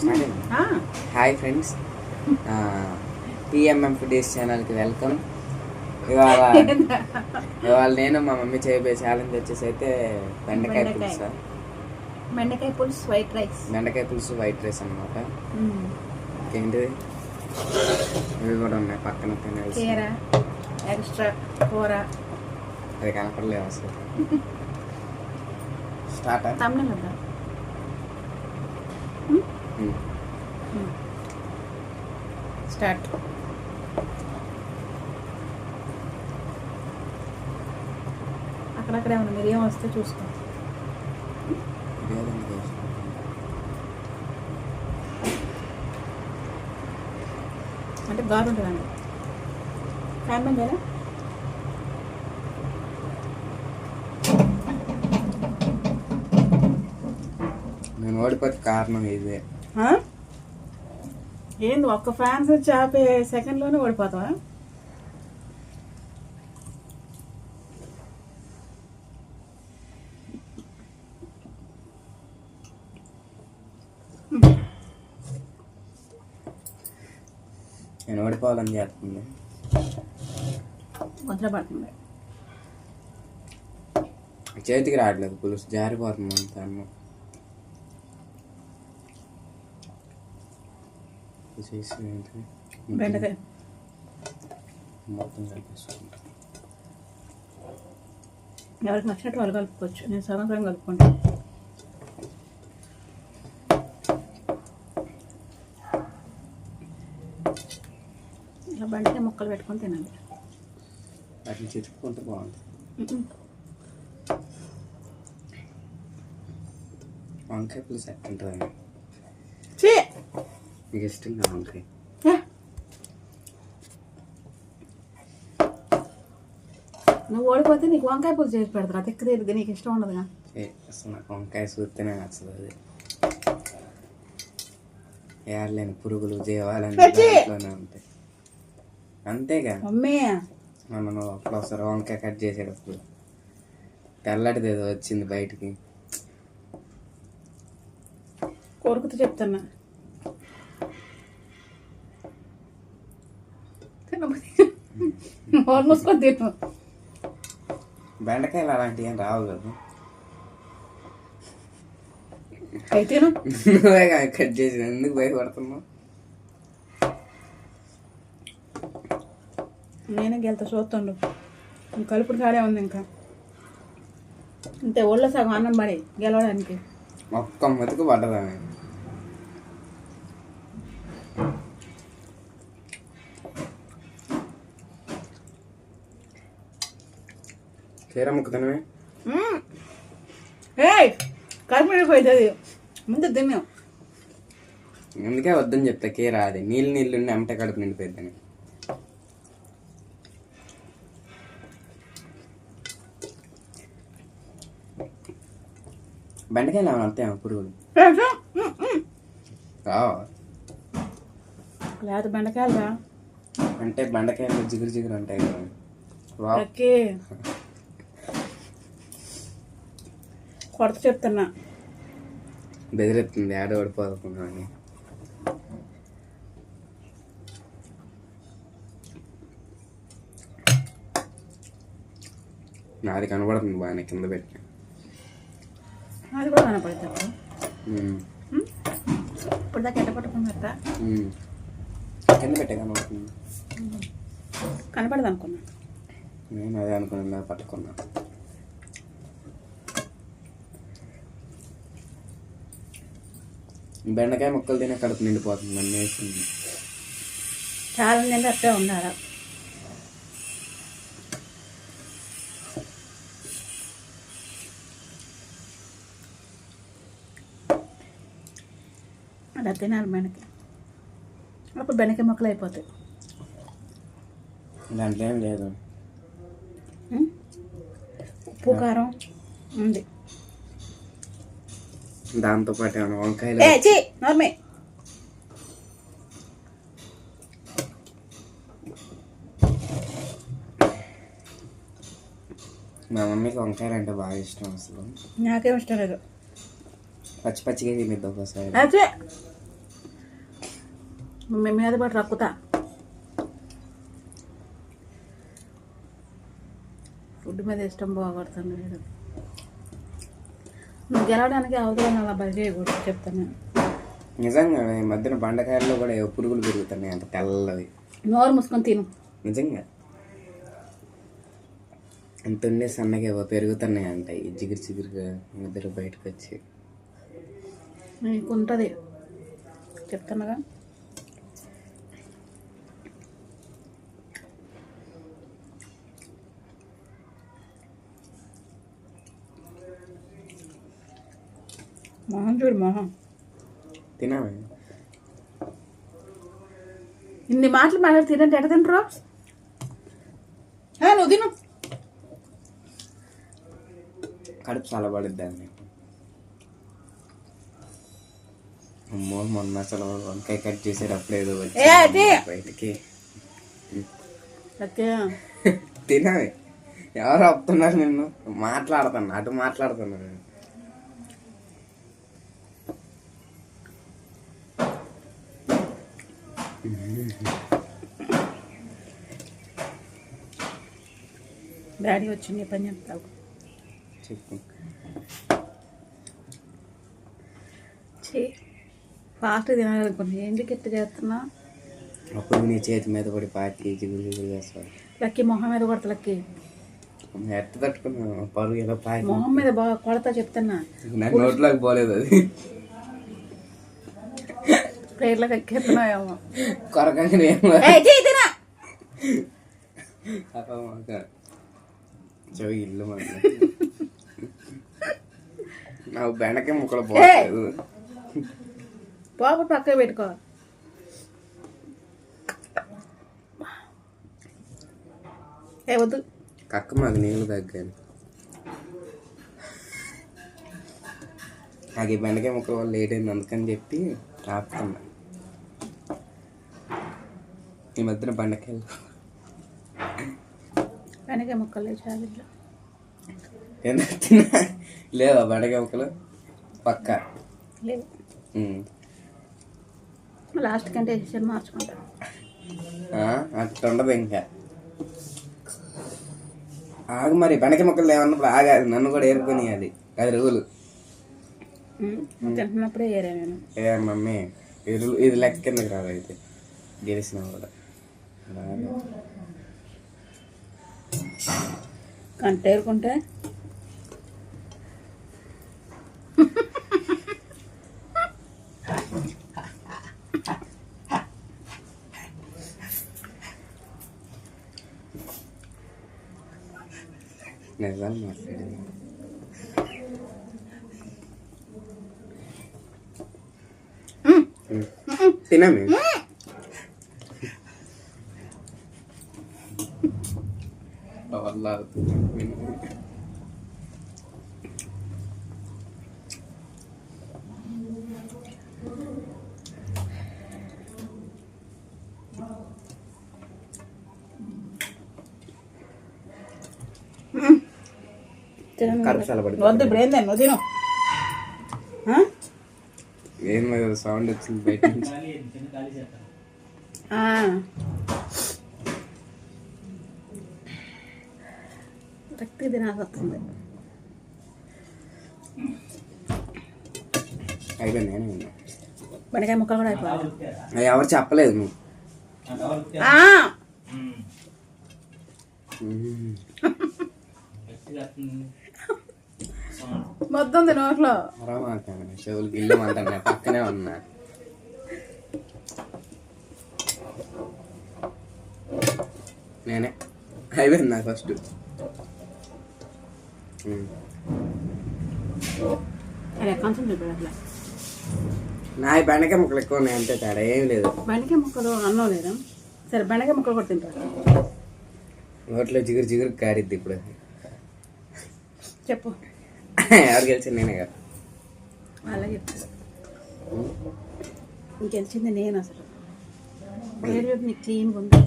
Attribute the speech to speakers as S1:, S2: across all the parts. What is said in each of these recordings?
S1: Hi friends PMM foodies ఛానల్కి welcome ఇవాళ ఇవాళ నేను మా మమ్మీ చేయబోయే ఛాలెంజ్ వచ్చేసి అయితే బెండకాయ. పులుసు?
S2: బెండకాయ పులుసు వైట్ రైస్
S1: బెండకాయ పులుసు వైట్ రైస్ అనమాట ఏంటిది ఇవి కూడా ఉన్నాయి పక్కన
S2: కీర ఎక్స్ట్రా కూర.
S1: అది కనపడలేదు అసలు. స్టార్ట్
S2: తమిళ స్టార్ట్. అక్కడక్కడే ఉంది మీరు ఏం వస్తే చూసుకో. అంటే ఉంటుందండి కారణం కదా
S1: నేను ఓడిపోతే కారణం ఇదే.
S2: ఏంది ఒక్క ఫ్యాన్స్ వచ్చి ఆపే సెకండ్లోనే ఓడిపోతావా?
S1: నేను ఓడిపోవాలని చేస్తుంది.
S2: ముద్ర పడుతుంది.
S1: చేతికి రావట్లేదు పులుసు జారిపోతుంది అంత చేసి?
S2: బెండకాయ
S1: మొత్తం
S2: ఎవరికి నచ్చినట్టు వాళ్ళు కలుపుకోవచ్చు నేను సగం సగం కలుపుకుంటాను ఇలా బండికే ముక్కలు పెట్టుకొని తినాలి
S1: అట్లా చితుక్కుంటే బాగుంటుంది వంకాయ పులుసు ఎట్టుంటుంది
S2: ఛీ!
S1: మీకు ఇష్టంగా వంకాయ
S2: ఏ! నువ్వు ఓడిపోతే నీకు వంకాయ పులుసు చేసి పెడతారు. తిక్క తిరిగి నీకు ఇష్టం ఉండదుగా?
S1: ఏ, అసలు నాకు వంకాయ చూస్తేనే నచ్చదు అది. ఏర్లేని పురుగులు! దాంట్లోనే ఉంటాయి. అంతేగా?
S2: మమ్మీ!
S1: మనం అప్పుడు ఒకసారి వంకాయ కట్ చేసేటప్పుడు తెల్లటిది ఏదో వచ్చింది బయటికి.
S2: కొరుకుతూ చెప్తున్నా. నోరు మూసుకొని తిను
S1: బెండకాయలు అలాంటివి ఏం రావు కదా.
S2: అయితే
S1: నువ్వే కట్ చేసి ఎందుకు భయపడుతున్నావు?
S2: నేనే గెలుతా చూస్తుండు. ఇంక కలుపుడు కాడే ఉంది ఇంకా. అంతే ఒళ్ళో సగం అన్నం పడి గెలవడానికి.
S1: ఒక్క మెతుకు పడ్డదా చీర ముక్కుతానమే
S2: ఏయ్ కలుపుడు పోతుంది ముందు తిన్నాం
S1: అందుకే వద్దని చెప్తా కీర అది. నీళ్ళు నీళ్ళు ఉండి అమ్మట కడుపు నిండిపోయిద్దని. బెండకాయలు ఏమైనా వస్తాయా పురుగులు?
S2: లేదు బెండకాయలు
S1: అంటే బెండకాయలు జిగురు జిగురు ఉంటాయి కదా.
S2: కొడత చెప్తున్నా.
S1: బెదిరెత్తుంది ఆడ ఓడిపోకుండా అని. నాది కనబడుతుంది బాగానే కింద పెట్టి.
S2: అది కూడా కనపడుతుంది. ఇప్పుడు దాకా ఎట్ట.
S1: కింద పెట్టే కనబడుతుంది.
S2: కనపడదు అనుకున్నా
S1: నేను అదే అనుకున్నా పట్టుకున్నా. బెండకాయ ముక్కలు తినే కడుపు నిండిపోతుంది నన్ను వేసింది
S2: చాలా మంది అట్టే ఉన్నారు? అలా తినాలి బెండకాయ. అప్పుడు బెండకాయ ముక్కలు అయిపోతాయి.
S1: దాంట్లో ఏం లేదు?
S2: ఉప్పు కారం ఉంది.
S1: దాంతో పాటు ఏమైనా వంకాయలు
S2: నార్మే.
S1: మా మమ్మీకి వంకాయలు అంటే బాగా ఇష్టం అసలు.
S2: నాకేం ఇష్టం లేదు.
S1: పచ్చి పచ్చిగా తినిద్ది ఒకసారి.
S2: అదే మీద పడి రక్కుతా. ఫుడ్ మీద ఇష్టం బాగుపడుతుంది నువ్వు గెలవడానికి అవతల అలా బయట చేయకూడదు చెప్తాను.
S1: నిజంగా ఈ మధ్యన బండకాయల్లో కూడా ఏవో పురుగులు పెరుగుతున్నాయి అంత తెల్లవి.
S2: నోరు మూసుకొని తిను.
S1: నిజంగా. అంత ఉండే సన్నగా ఏవో పెరుగుతున్నాయి అంట ఈ జిగురు చిగురుగా మధ్యలో బయటకు వచ్చి
S2: నీకు ఉంటుంది చెప్తున్నాగా మొహం చూడు మొహం.
S1: తినామే
S2: ఇన్ని మాటలు మాట్లాడి తినంటే ఎట తింటారు? నువ్వు తిను.
S1: కడుపు చల్లబడిద్దాన్ని అమ్మో మొన్న అసలు వంకాయ కట్ చేసేటప్పుడు ఏదో బయటికి. తినాలి ఎవరు ఆపుతున్నారు నిన్ను. మాట్లాడుతున్నా అటు మాట్లాడుతున్నాను
S2: డాడీ వచ్చి నీ పని చెప్తావు.
S1: చెప్పు.
S2: చే ఫాస్ట్ తినాలనుకున్నా. ఎందుకు ఎట్టు చేస్తున్నా?
S1: అప్పుడు నీ చేతి మీద పడి పాకి జిగురు జిగురు చేస్తాను
S2: లక్కీ మొహం మీద కొడతా లక్కీ.
S1: ఎట్ట తట్టుకున్నాను పరుగు ఎలా
S2: మొహం మీద బాగా కొడతా చెప్తున్నా.
S1: నాకు నోట్లోకి పోలేదు అది.
S2: ప్లేట్లకు ఎక్కేస్తున్నాయేమో
S1: కొరకంగా నేను చెవి ఇల్లు మాట నాకు బెండకాయ ముక్కలు పోలేదు
S2: పోపు పక్కన పెట్టుకో. ఏ వద్దు.
S1: కక్క మాకు నీళ్ళు తగ్గాను నాకు ఈ బెండకాయ ముక్కల వల్ల లేట్ అయింది అందుకని చెప్పి ఆపుతున్నా ఈ మధ్యన బెండకాయలు
S2: వెనక ముక్కలు చాలు
S1: తిన్నా? లేవా బెండకాయ ముక్కలు? పక్క.
S2: లేవు. లాస్ట్ కంటే డెసిషన్
S1: అట్లా ఉండదు ఇంకా. ఆగు మరి బెండకాయ ముక్కలు ఏమన్నప్పుడు ఆగాలి నన్ను కూడా ఏరుకొనియాలి. అది రూలు.
S2: ఉమ్, తింటున్నప్పుడే ఏరా నేను.
S1: ఏ మమ్మీ ఇది ఇది లెక్క కిందకి రాదు అయితే. గెలిచినా కూడా. రాదు.
S2: గంట ఏరుకుంటే
S1: నిజాలు మాట్లాడింది
S2: ఉమ్,
S1: తినమే
S2: వద్దు ఇప్పుడు ఏందని నువ్వు తిను. ఆ?
S1: ఏం సౌండ్ వచ్చింది బయట
S2: తినాల్సి వస్తుంది
S1: అయిపోయింది నేనే
S2: బెండకాయ ముక్కలు కూడా
S1: అది ఎవరు చెప్పలేదు నువ్వు.
S2: మొత్తం నోట్లో.
S1: చెవులు గిల్లు అంటున్నా పక్కనే ఉన్నా. నేనే. అయిపోయింది నాకు ఫస్ట్. నా బెండకాయ ముక్కలు ఎక్కువ ఉన్నాయి అంతే తేడా ఏం లేదు
S2: బెండకాయ ముక్కలు అన్నం లేదా సరే బెండకాయ ముక్కలు కూడా తింటారు
S1: నోట్లో జిగురు జిగురు కారిద్ది ఇప్పుడు
S2: చెప్పు
S1: ఎవరు గెలిచింది నేనే కదా
S2: అలాగే చెప్తారు తెలిసింది నేను అసలు నీకు క్లీన్గా ఉంది?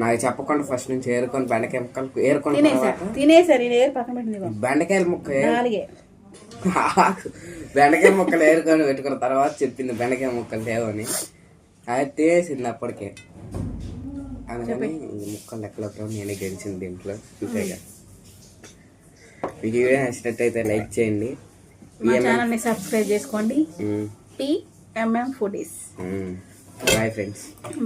S1: నాకు చెప్పకుండా ఫస్ట్ నుంచి ఏరుకొని బెండకాయ ముక్కలు ఏరుకొని
S2: తినేసా తినేసా నేను ఏరు పక్కన పెట్టింది ఇదిగో.
S1: బెండకాయల ముక్క. బెండకాయ ముక్కలు ఏరుకొని పెట్టుకున్న తర్వాత చెప్పింది బెండకాయ ముక్కలు లేవని. అది తినేసింది అప్పటికే అందుకని ముక్కలు లెక్కలో నేనే గెలిచింది దీంట్లో. అంతేగా. మీకు వీడియో నచ్చినట్టయితే లైక్ చేయండి.
S2: మా ఛానల్ని సబ్స్క్రైబ్ చేసుకోండి.
S1: Um,
S2: T MM foodies.
S1: Bye friends